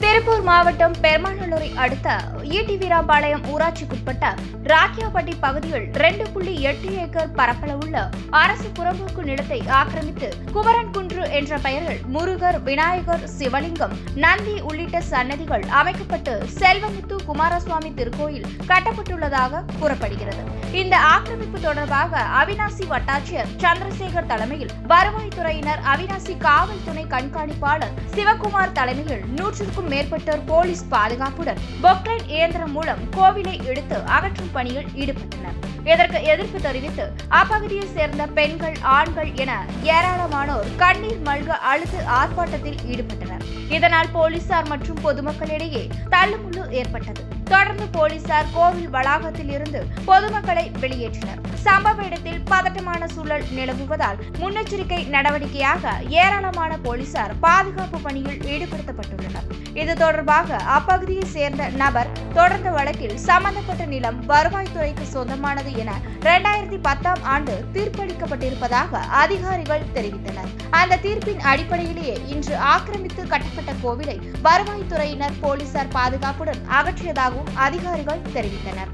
திருப்பூர் மாவட்டம் பெருமாநல்லூரை அடுத்த ஈட்டிவீராம்பாளையம் ஊராட்சிக்குட்பட்ட ராக்கியாப்பட்டி பகுதியில் ரெண்டு புள்ளி எட்டு ஏக்கர் பரப்பளவுள்ள அரசு புறம்போக்கு நிலத்தை ஆக்கிரமித்து குமரன் குன்று என்ற பெயரில் முருகர் விநாயகர் சிவலிங்கம் நந்தி உள்ளிட்ட சன்னதிகள் அமைக்கப்பட்டு செல்வமுத்து குமாரசுவாமி திருக்கோயில் கட்டப்பட்டுள்ளதாக கூறப்படுகிறது. இந்த ஆக்கிரமிப்பு தொடர்பாக அவினாசி வட்டாட்சியர் சந்திரசேகர் தலைமையில் வருவாய்த்துறையினர் அவினாசி காவல் துணை கண்காணிப்பாளர் சிவகுமார் தலைமையில் நூற்றுக்கும் மேற்பட்டோர் போலீஸ் பாதுகாப்புடன் பொக்ரைன் இயந்திரம் மூலம் கோவிலை எடுத்து அகற்றும் பணியில் ஈடுபட்டனர். இதற்கு எதிர்ப்பு தெரிவித்து அப்பகுதியை சேர்ந்த பெண்கள் ஆண்கள் என ஏராளமானோர் கண்ணீர் மல்க அழுது ஆர்ப்பாட்டத்தில் ஈடுபட்டனர். இதனால் போலீசார் மற்றும் பொதுமக்களிடையே தள்ளுமுள்ளு ஏற்பட்டது. தொடர்ந்து போலீசார் கோவில் வளாகத்தில் இருந்து பொதுமக்களை வெளியேற்றினர். சம்பவ இடத்தில் பதட்டமான சூழல் நிலவுவதால் முன்னெச்சரிக்கை நடவடிக்கையாக ஏராளமான போலீசார் பாதுகாப்பு பணியில் ஈடுபடுத்தப்பட்டுள்ளனர். இது தொடர்பாக அப்பகுதியை சேர்ந்த நபர் தொடர்ந்த வழக்கில் சம்பந்தப்பட்ட நிலம் வருவாய்த்துறைக்கு சொந்தமானது என இரண்டாயிரத்தி பத்தாம் ஆண்டு தீர்ப்பளிக்கப்பட்டிருப்பதாக அதிகாரிகள் தெரிவித்தனர். அந்த தீர்ப்பின் அடிப்படையிலேயே இன்று ஆக்கிரமித்து கட்ட மேற்பட்ட கோவிலை வருவாய்த்துறையினர் போலீசார் பாதுகாப்புடன் அகற்றியதாகவும் அதிகாரிகள் தெரிவித்தனர்.